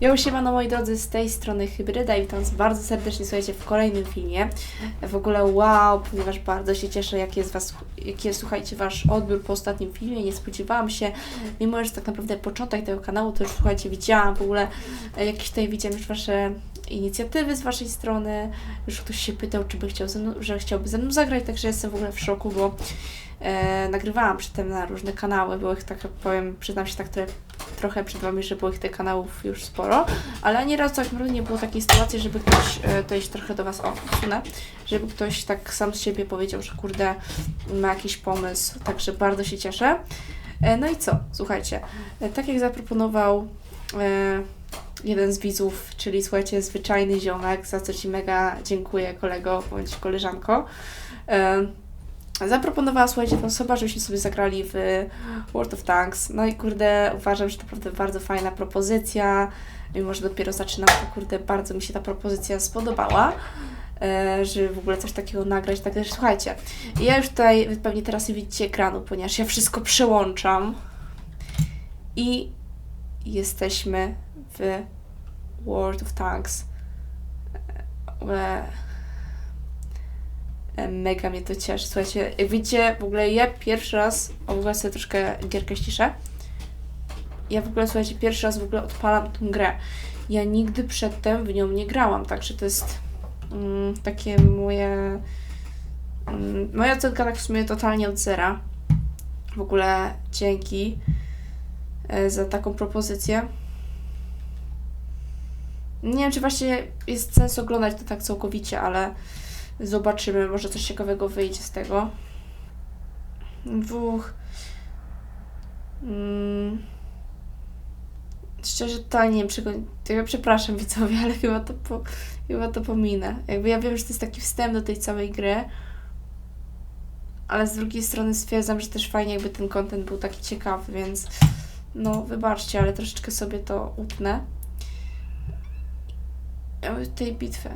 Ja siemano moi drodzy, z tej strony Hybryda i witam bardzo serdecznie, słuchajcie, w kolejnym filmie. W ogóle wow, ponieważ bardzo się cieszę, jaki jest was, jaki jest, słuchajcie, wasz odbiór po ostatnim filmie. Nie spodziewałam się, mimo że tak naprawdę początek tego kanału, to już słuchajcie, widziałam w ogóle e, jakieś tutaj widziałam już wasze inicjatywy z waszej strony. Już ktoś się pytał, czy by chciał ze mną, że chciałby ze mną zagrać, także jestem w ogóle w szoku, bo e, nagrywałam przedtem na różne kanały, było ich tak powiem, przyznam się tak trochę, trochę przed Wami, że było ich tych kanałów już sporo, ale ani razu tak naprawdę nie było takiej sytuacji, żeby ktoś, e, to jest trochę do Was, o, sunę, żeby ktoś tak sam z siebie powiedział, że kurde, ma jakiś pomysł, także bardzo się cieszę. E, no i co, słuchajcie, e, tak jak zaproponował jeden z widzów, czyli słuchajcie, zwyczajny ziomek, za co Ci mega dziękuję kolego bądź koleżanko, zaproponowała, słuchajcie, ta osoba, żebyśmy sobie zagrali w World of Tanks. No i kurde, uważam, że to naprawdę bardzo fajna propozycja. Mimo, że dopiero zaczynam, to kurde, bardzo mi się ta propozycja spodobała. E, żeby w ogóle coś takiego nagrać. Także słuchajcie, ja już tutaj, pewnie teraz nie widzicie ekranu, ponieważ ja wszystko przełączam i jesteśmy w World of Tanks. E, Mega mnie to cieszy. Słuchajcie, jak widzicie, w ogóle ja pierwszy raz, o w ogóle sobie troszkę gierkę ściszę. Ja w ogóle, słuchajcie, pierwszy raz w ogóle odpalam tą grę. Ja nigdy przedtem w nią nie grałam, także to jest mm, takie moje... Mm, moja ocenka tak w sumie totalnie od zera. W ogóle dzięki e, za taką propozycję. Nie wiem, czy właśnie jest sens oglądać to tak całkowicie, ale Zobaczymy, może coś ciekawego wyjdzie z tego. Dwóch. Mm. Szczerze, totalnie nie wiem, ja przepraszam widzowie, ale chyba to, po, chyba to pominę. Jakby ja wiem, że to jest taki wstęp do tej całej gry, ale z drugiej strony stwierdzam, że też fajnie jakby ten content był taki ciekawy, więc no wybaczcie, ale troszeczkę sobie to utnę. Tej bitwy.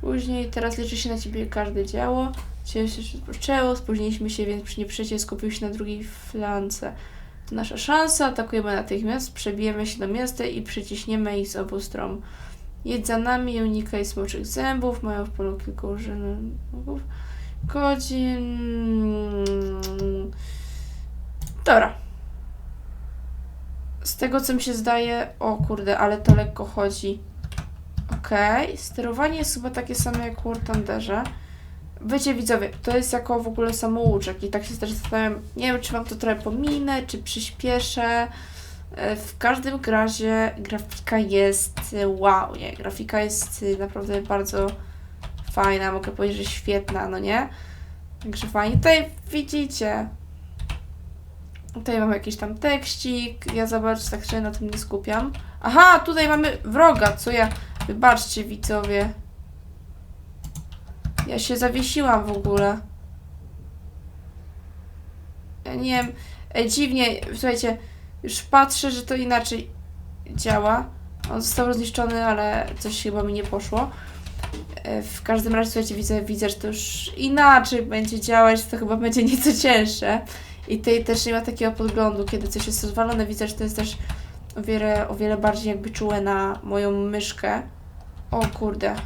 Później, teraz liczy się na ciebie każde działo. Cieszę się, rozpoczęło. Spóźniliśmy się, więc przy nieprzecie skupił się na drugiej flance. To nasza szansa. Atakujemy natychmiast, przebijemy się do miasta i przyciśniemy ich z obu stron. Jedź za nami unikaj smoczych zębów. Mają w polu kilku urzędów. Godzin. Dobra. Z tego, co mi się zdaje... O kurde, ale to lekko chodzi. Okej, okay. sterowanie jest chyba takie same jak w War Thunderze. Wiecie widzowie, to jest jako w ogóle samouczek i tak się też zastanawiam, nie wiem czy wam to trochę pominę, czy przyspieszę. E, w każdym razie grafika jest wow, nie? Grafika jest naprawdę bardzo fajna, mogę powiedzieć, że świetna, no nie? Także fajnie. Tutaj widzicie, tutaj mam jakiś tam tekścik, ja zobaczcie, tak się na tym nie skupiam. Aha, tutaj mamy wroga, co ja... Wybaczcie, widzowie. Ja się zawiesiłam w ogóle. Ja nie wiem. E, dziwnie, słuchajcie, już patrzę, że to inaczej działa. On został rozniszczony, ale coś chyba mi nie poszło. E, w każdym razie, słuchajcie, widzę, widzę, że to już inaczej będzie działać, to chyba będzie nieco cięższe. I tutaj też nie ma takiego podglądu, kiedy coś jest rozwalone. Widzę, że to jest też o wiele, o wiele bardziej jakby czułe na moją myszkę. O kurde.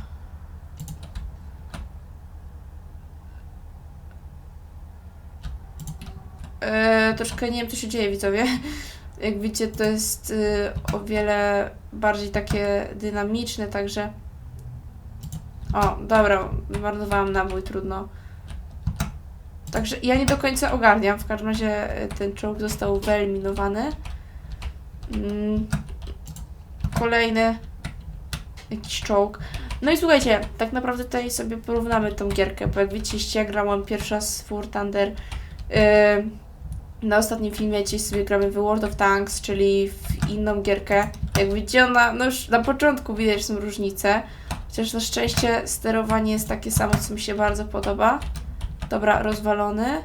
Eee, troszkę nie wiem, co się dzieje, widzowie. Jak widzicie, to jest y, o wiele bardziej takie dynamiczne, także... O, dobra, marnowałam nabój, trudno. Także ja nie do końca ogarniam. W każdym razie y, ten czołg został wyeliminowany. Mm. Kolejny jakiś czołg. No i słuchajcie, tak naprawdę tutaj sobie porównamy tą gierkę, bo jak widzicie, ja grałam pierwszy raz w War Thunder. Yy, na ostatnim filmie dzisiaj sobie gramy w World of Tanks, czyli w inną gierkę. Jak widzicie, ona, no już na początku widać są różnice. Chociaż na szczęście sterowanie jest takie samo, co mi się bardzo podoba. Dobra, rozwalony.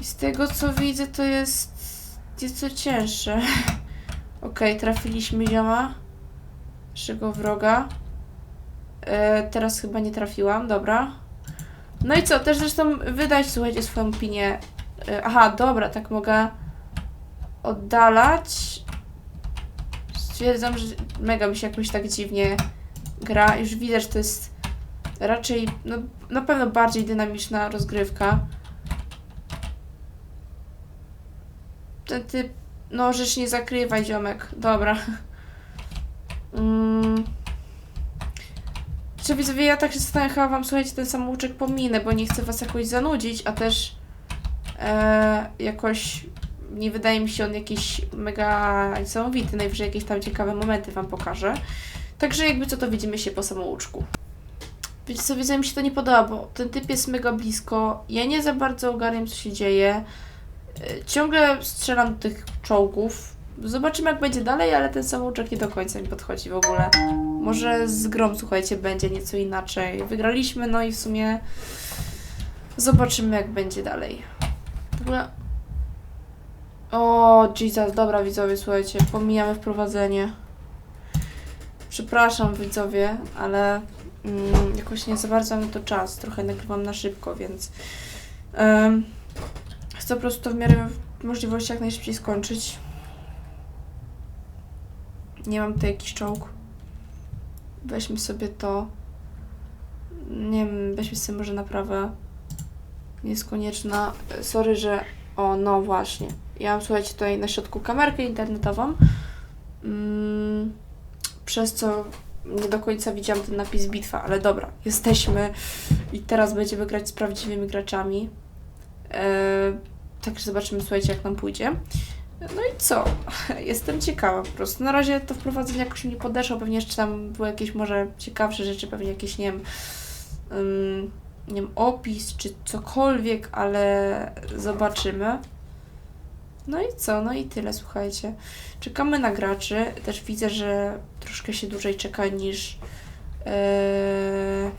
I z tego co widzę, to jest nieco cięższe. Okej, okay, trafiliśmy zioma naszego wroga. E, teraz chyba nie trafiłam, dobra. No i co, też zresztą wydać, słuchajcie, swoją opinię. E, aha, dobra, tak mogę oddalać. Stwierdzam, że mega mi się jakoś tak dziwnie gra. Już widać, że to jest raczej, no na pewno bardziej dynamiczna rozgrywka. Ten typ, no rzecz nie zakrywaj, ziomek. Dobra. Mm. Widzowie, ja tak się zastanawiam, chyba wam słuchajcie, ten samouczek pominę, bo nie chcę was jakoś zanudzić, a też e, jakoś nie wydaje mi się on jakiś mega niesamowity. Najwyżej jakieś tam ciekawe momenty wam pokażę. Także jakby co to widzimy się po samouczku. Wiecie co, widzę, mi się to nie podoba, bo ten typ jest mega blisko. Ja nie za bardzo ogarniam, co się dzieje. E, Ciągle strzelam do tych czołgów. Zobaczymy, jak będzie dalej, ale ten samouczek nie do końca mi podchodzi w ogóle. Może z grom, słuchajcie, będzie nieco inaczej. Wygraliśmy, no i w sumie zobaczymy, jak będzie dalej. W ogóle... O, Jesus, dobra widzowie, słuchajcie, pomijamy wprowadzenie. Przepraszam widzowie, ale mm, jakoś nie za bardzo mam to czas. Trochę nagrywam na szybko, więc em, chcę po prostu to w miarę możliwości jak najszybciej skończyć. Nie mam tutaj jakiś czołg. Weźmy sobie to. Nie wiem, weźmy sobie może naprawę. Nie jest konieczna. Sorry, że. O, no właśnie. Ja mam, słuchajcie, tutaj na środku kamerkę internetową. Mm, przez co nie do końca widziałam ten napis bitwa, ale dobra, jesteśmy i teraz będziemy grać z prawdziwymi graczami. Eee, także zobaczymy, słuchajcie, jak nam pójdzie. No i co? Jestem ciekawa po prostu. Na razie to wprowadzenie jakoś mi nie podeszło. Pewnie jeszcze tam były jakieś może ciekawsze rzeczy, pewnie jakieś, nie wiem, ym, nie wiem, opis czy cokolwiek, ale zobaczymy. No i co? No i tyle, słuchajcie. Czekamy na graczy. Też widzę, że troszkę się dłużej czeka niż, e,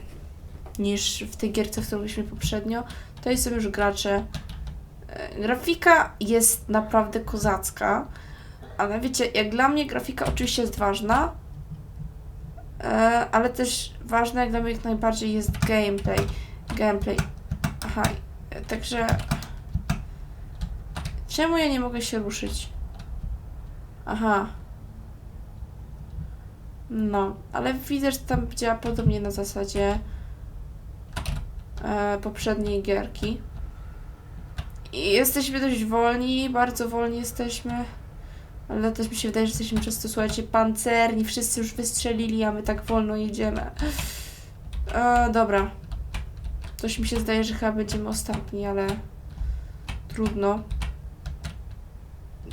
niż w tej gierce, w którą byliśmy poprzednio. To są już gracze. E, grafika jest naprawdę kozacka, ale wiecie, jak dla mnie grafika oczywiście jest ważna, e, ale też ważne jak dla mnie jak najbardziej jest gameplay. Gameplay. Aha, e, także... Czemu ja nie mogę się ruszyć? Aha. No, ale widzę, że tam działa podobnie na zasadzie e, poprzedniej gierki. Jesteśmy dość wolni, bardzo wolni jesteśmy. Ale też mi się wydaje, że jesteśmy przez to, słuchajcie, pancerni, wszyscy już wystrzelili, a my tak wolno jedziemy. E, dobra. Coś mi się zdaje, że chyba będziemy ostatni, ale trudno.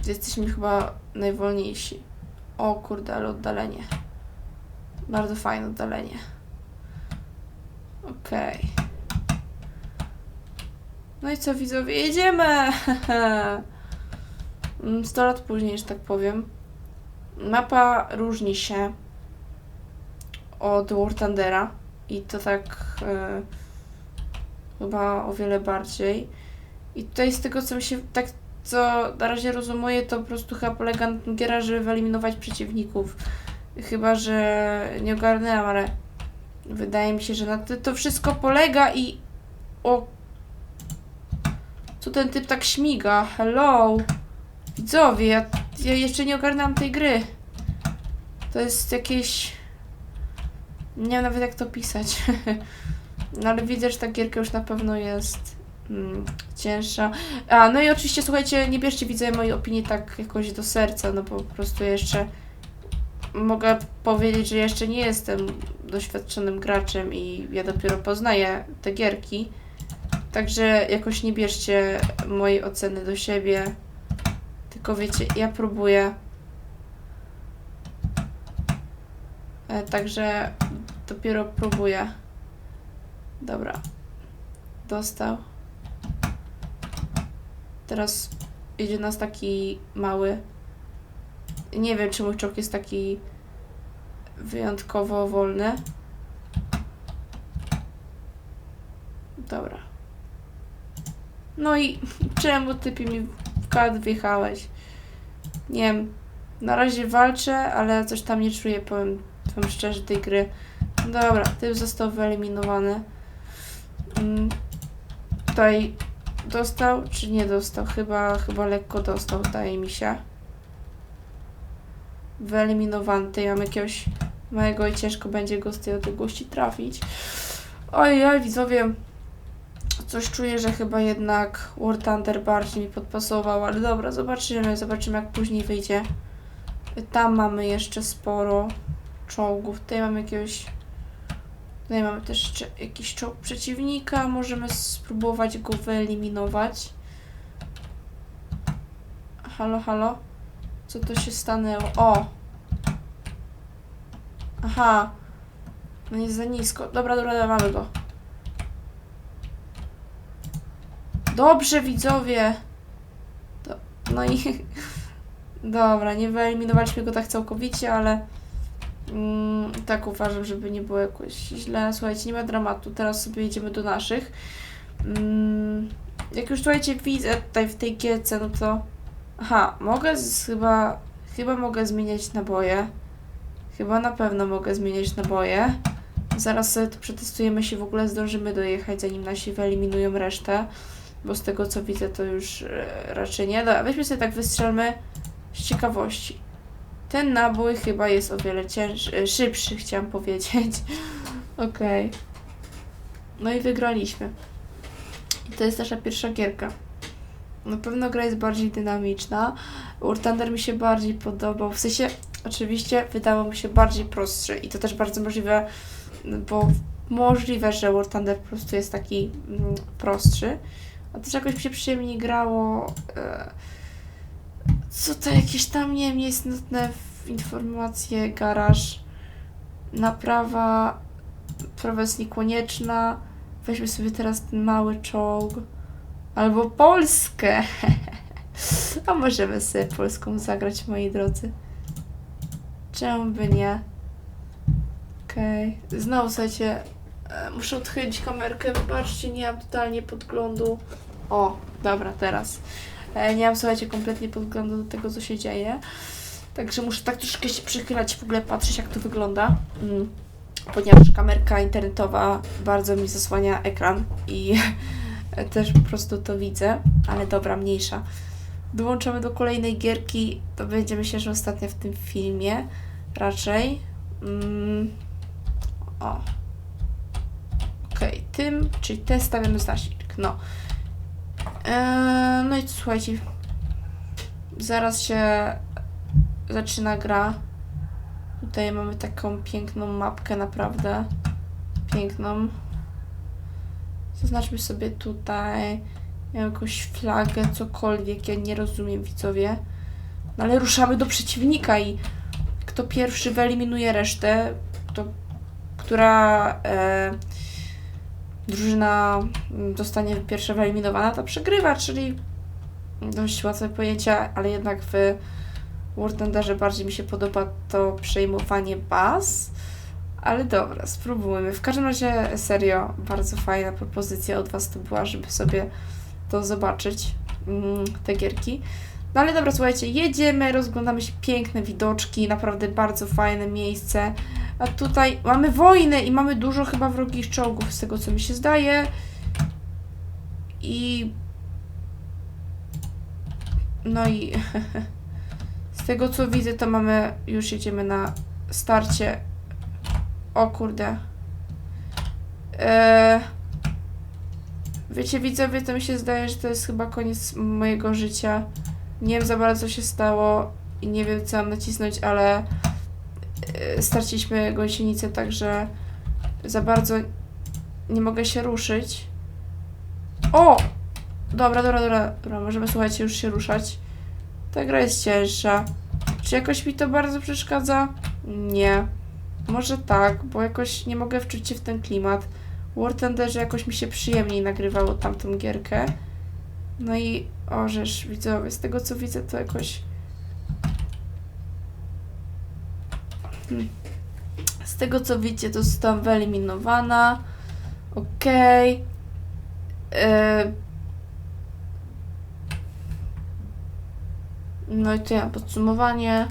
Jesteśmy chyba najwolniejsi. O kurde, ale oddalenie. Bardzo fajne oddalenie. Okej. No i co widzowie, jedziemy! Mm, 100 lat później, że tak powiem. Mapa różni się od War Thundera i to tak e, chyba o wiele bardziej. I tutaj z tego co mi się tak co na razie rozumuję, to po prostu chyba polega na tym giera, żeby wyeliminować przeciwników. Chyba, że nie ogarnęłam, ale wydaje mi się, że na to wszystko polega i... O... Co ten typ tak śmiga? Hello? Widzowie, ja, ja jeszcze nie ogarnęłam tej gry. To jest jakieś... Nie wiem nawet jak to pisać. no ale widzę, że ta gierka już na pewno jest mm, cięższa. A, no i oczywiście, słuchajcie, nie bierzcie, widzę mojej opinii tak jakoś do serca, no bo po prostu jeszcze mogę powiedzieć, że jeszcze nie jestem doświadczonym graczem i ja dopiero poznaję te gierki. Także jakoś nie bierzcie mojej oceny do siebie. Tylko wiecie, ja próbuję. E, także dopiero próbuję. Dobra. Dostał. Teraz idzie nas taki mały. Nie wiem, czy mój czołg jest taki wyjątkowo wolny. Dobra. No i czemu typie mi w kad wjechałeś? Nie wiem. Na razie walczę, ale coś tam nie czuję, powiem wam szczerze, tej gry. Dobra, typ został wyeliminowany. Mm, tutaj dostał, czy nie dostał? Chyba, chyba lekko dostał, wydaje mi się. wyeliminowany. Tutaj mam jakiegoś małego i ciężko będzie go z tej odległości trafić. Oj, oj, widzowie, coś czuję, że chyba jednak War Thunder bardziej mi podpasował, ale dobra, zobaczymy, zobaczymy jak później wyjdzie. Tam mamy jeszcze sporo czołgów, tutaj mamy jakiegoś... Tutaj mamy też jeszcze jakiś czołg przeciwnika, możemy spróbować go wyeliminować. Halo, halo? Co to się stanęło? O! Aha. No jest za nisko. Dobra, dobra, dobra, mamy go. Dobrze, widzowie. Do, no i... Dobra, nie wyeliminowaliśmy go tak całkowicie, ale... Mm, tak uważam, żeby nie było jakoś źle. Słuchajcie, nie ma dramatu. Teraz sobie jedziemy do naszych. Mm, jak już słuchajcie, widzę tutaj w tej gierce, no to... Aha, mogę z, chyba... Chyba mogę zmieniać naboje. Chyba na pewno mogę zmieniać naboje. Zaraz sobie to przetestujemy, się w ogóle zdążymy dojechać, zanim nasi wyeliminują resztę. Bo z tego co widzę, to już e, raczej nie. Dobra, weźmy sobie tak wystrzelmy z ciekawości. Ten nabój chyba jest o wiele cięższy, e, szybszy, chciałam powiedzieć. Okej. No i wygraliśmy. I to jest nasza pierwsza gierka. Na pewno gra jest bardziej dynamiczna. War Thunder mi się bardziej podobał. W sensie, oczywiście, wydawał mi się bardziej prostszy. I to też bardzo możliwe, bo możliwe, że War Thunder po prostu jest taki mm, prostszy. A też jakoś mi się przyjemnie grało. E, co to jakieś tam, nie wiem, nieistotne informacje, garaż, naprawa, prawa jest niekonieczna. Weźmy sobie teraz ten mały czołg. Albo Polskę. A możemy sobie Polską zagrać, moi drodzy. Czemu by nie? Okej. Znowu, słuchajcie, e, muszę odchylić kamerkę. Wybaczcie, nie mam totalnie podglądu. O, dobra, teraz. E, nie mam, słuchajcie, kompletnie podglądu do tego, co się dzieje. Także muszę tak troszkę się przychylać, w ogóle patrzeć, jak to wygląda. Mm. Ponieważ kamerka internetowa bardzo mi zasłania ekran i też po prostu to widzę, ale dobra, mniejsza. Dołączamy do kolejnej gierki, to będzie myślę, że ostatnia w tym filmie, raczej. Mm. O. Okej, tym, czyli te stawiamy znacznik, no. Eee, no i słuchajcie, zaraz się zaczyna gra. Tutaj mamy taką piękną mapkę, naprawdę piękną. Zaznaczmy sobie tutaj jakąś flagę, cokolwiek. Ja nie rozumiem, widzowie. No ale ruszamy do przeciwnika i kto pierwszy wyeliminuje resztę, to która e, drużyna zostanie pierwsza wyeliminowana, to przegrywa, czyli dość łatwe pojęcia, ale jednak w Thunderze bardziej mi się podoba to przejmowanie baz. Ale dobra, spróbujmy. W każdym razie, serio, bardzo fajna propozycja od Was to była, żeby sobie to zobaczyć, mm, te gierki. No ale dobra, słuchajcie, jedziemy, rozglądamy się, piękne widoczki, naprawdę bardzo fajne miejsce. A tutaj mamy wojnę i mamy dużo chyba wrogich czołgów, z tego co mi się zdaje. I... No i... z tego co widzę, to mamy... Już jedziemy na starcie o kurde. Eee, wiecie, widzowie, to mi się zdaje, że to jest chyba koniec mojego życia. Nie wiem za bardzo, co się stało i nie wiem, co mam nacisnąć, ale straciliśmy gąsienicę, także za bardzo nie mogę się ruszyć. O! Dobra, dobra, dobra, dobra, możemy, słuchajcie, już się ruszać. Ta gra jest cięższa. Czy jakoś mi to bardzo przeszkadza? Nie. Może tak, bo jakoś nie mogę wczuć się w ten klimat. War Thunderze jakoś mi się przyjemniej nagrywało tamtą gierkę. No i orzesz, widzowie, z tego co widzę to jakoś... Z tego co widzicie to zostałam wyeliminowana. Okej. Okay. Yy. No i to ja podsumowanie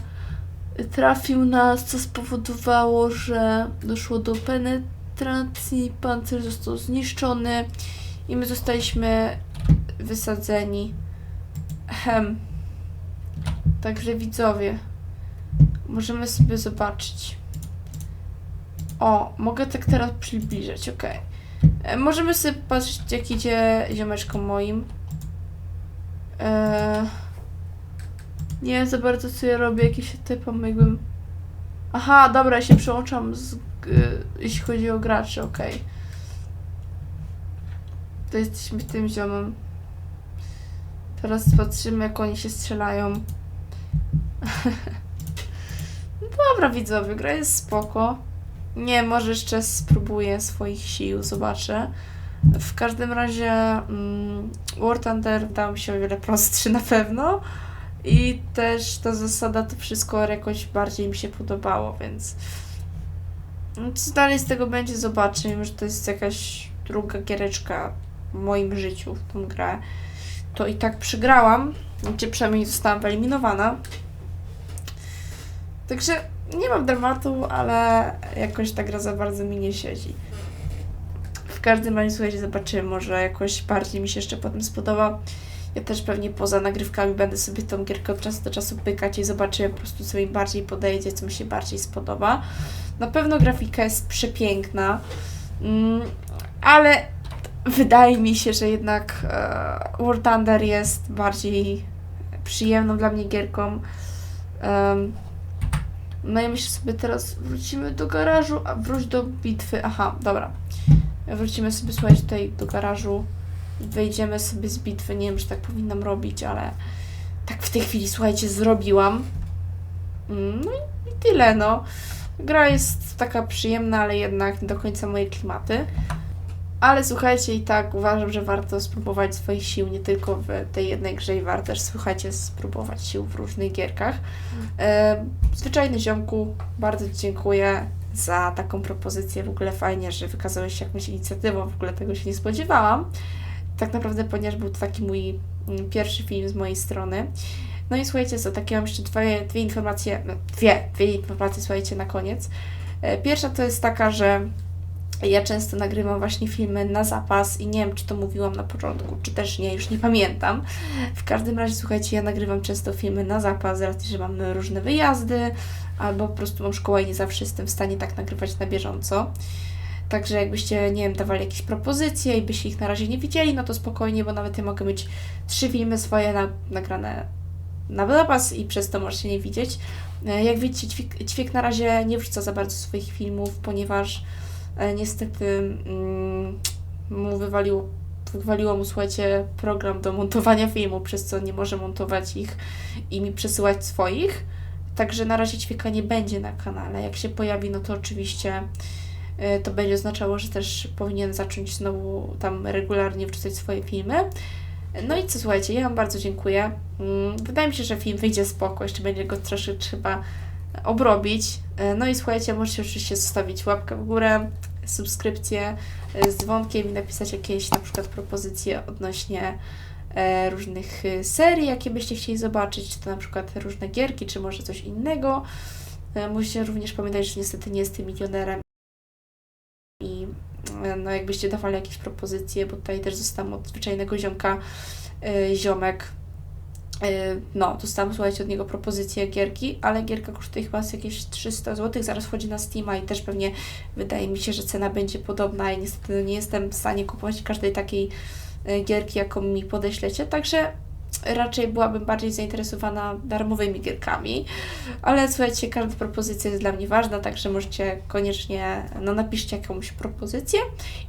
trafił nas, co spowodowało, że doszło do penetracji, pancerz został zniszczony i my zostaliśmy wysadzeni. Hem. Także widzowie, możemy sobie zobaczyć. O, mogę tak teraz przybliżyć, okej. E, Możemy sobie patrzeć, jak idzie ziomeczkom moim. E, nie wiem za bardzo, co ja robię, jakieś typom, jakbym... Aha, dobra, ja się przełączam, z, g- jeśli chodzi o graczy, okej. To jesteśmy tym ziomem. Teraz patrzymy, jak oni się strzelają. Dobra, widzowie, gra jest spoko. Nie, może jeszcze spróbuję swoich sił, zobaczę. W każdym razie mm, War Thunder dał mi się o wiele prostszy na pewno. I też ta zasada, to wszystko jakoś bardziej mi się podobało, więc co dalej z tego będzie, zobaczę. Mimo, że to jest jakaś druga giereczka w moim życiu w tą grę. To i tak przegrałam, czy przynajmniej zostałam wyeliminowana. Także nie mam dramatu, ale jakoś ta gra za bardzo mi nie siedzi. W każdym razie, słuchajcie, zobaczymy, może jakoś bardziej mi się jeszcze potem spodoba. Ja też pewnie poza nagrywkami będę sobie tą gierkę od czasu do czasu pykać i zobaczymy po prostu, co mi bardziej podejdzie, co mi się bardziej spodoba. Na pewno grafika jest przepiękna, mm, ale wydaje mi się, że jednak e, War Thunder jest bardziej przyjemną dla mnie gierką. No i myślę sobie teraz wrócimy do garażu, a wróć do bitwy. Aha, dobra. Wrócimy sobie, słuchajcie, tutaj do garażu. Wejdziemy sobie z bitwy. Nie wiem, czy tak powinnam robić, ale tak w tej chwili, słuchajcie, zrobiłam. Mm, No i, i tyle, no. Gra jest taka przyjemna, ale jednak nie do końca moje klimaty. Ale słuchajcie, i tak uważam, że warto spróbować swoich sił nie tylko w tej jednej grze i warto też, słuchajcie, spróbować sił w różnych gierkach. E, zwyczajny ziomku, bardzo Ci dziękuję za taką propozycję. W ogóle fajnie, że wykazałeś się jakąś inicjatywą, w ogóle tego się nie spodziewałam. Tak naprawdę, ponieważ był to taki mój mm, pierwszy film z mojej strony. No i słuchajcie, co, takie mam jeszcze dwie, dwie informacje, no, dwie, dwie informacje, słuchajcie, na koniec. E, Pierwsza to jest taka, że ja często nagrywam właśnie filmy na zapas i nie wiem, czy to mówiłam na początku, czy też nie, już nie pamiętam. W każdym razie, słuchajcie, ja nagrywam często filmy na zapas, z racji, że mam różne wyjazdy, albo po prostu mam szkołę i nie zawsze jestem w stanie tak nagrywać na bieżąco. Także jakbyście, nie wiem, dawali jakieś propozycje i byście ich na razie nie widzieli, no to spokojnie, bo nawet ja mogę mieć trzy filmy swoje na, nagrane na zapas i przez to możecie nie widzieć. E, Jak widzicie, Ćwik, Ćwiek na razie nie wrzuca za bardzo swoich filmów, ponieważ e, niestety mm, mu wywaliło, wywaliło mu, słuchajcie, program do montowania filmu, przez co nie może montować ich i mi przesyłać swoich. Także na razie Ćwieka nie będzie na kanale. Jak się pojawi, no to oczywiście e, to będzie oznaczało, że też powinien zacząć znowu tam regularnie wrzucać swoje filmy. No i co, słuchajcie, ja Wam bardzo dziękuję. Mm, Wydaje mi się, że film wyjdzie spoko, jeszcze będzie go troszkę trzeba obrobić. E, No i słuchajcie, możecie oczywiście zostawić łapkę w górę, subskrypcję e, z dzwonkiem i napisać jakieś na przykład propozycje odnośnie e, różnych serii, jakie byście chcieli zobaczyć, czy to na przykład różne gierki, czy może coś innego. Musicie również pamiętać, że niestety nie jestem milionerem i no jakbyście dawali jakieś propozycje, bo tutaj też zostałam od zwyczajnego ziomka ziomek. E, No, dostałam, słuchajcie, od niego propozycję gierki, ale gierka kosztuje chyba jakieś 300 zł, zaraz wchodzi na Steama i też pewnie wydaje mi się, że cena będzie podobna i niestety no, nie jestem w stanie kupować każdej takiej e, gierki, jaką mi podeślecie, także raczej byłabym bardziej zainteresowana darmowymi gierkami, ale słuchajcie, każda propozycja jest dla mnie ważna, także możecie koniecznie, no napiszcie jakąś propozycję.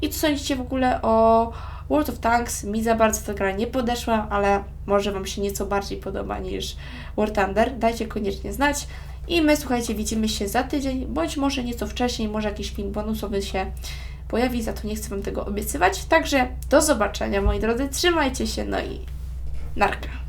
I co sądzicie w ogóle o World of Tanks? Mi za bardzo ta gra nie podeszła, ale może Wam się nieco bardziej podoba niż War Thunder, dajcie koniecznie znać i my, słuchajcie, widzimy się za tydzień, bądź może nieco wcześniej, może jakiś film bonusowy się pojawi, za to nie chcę Wam tego obiecywać, także do zobaczenia moi drodzy, trzymajcie się, no i narka.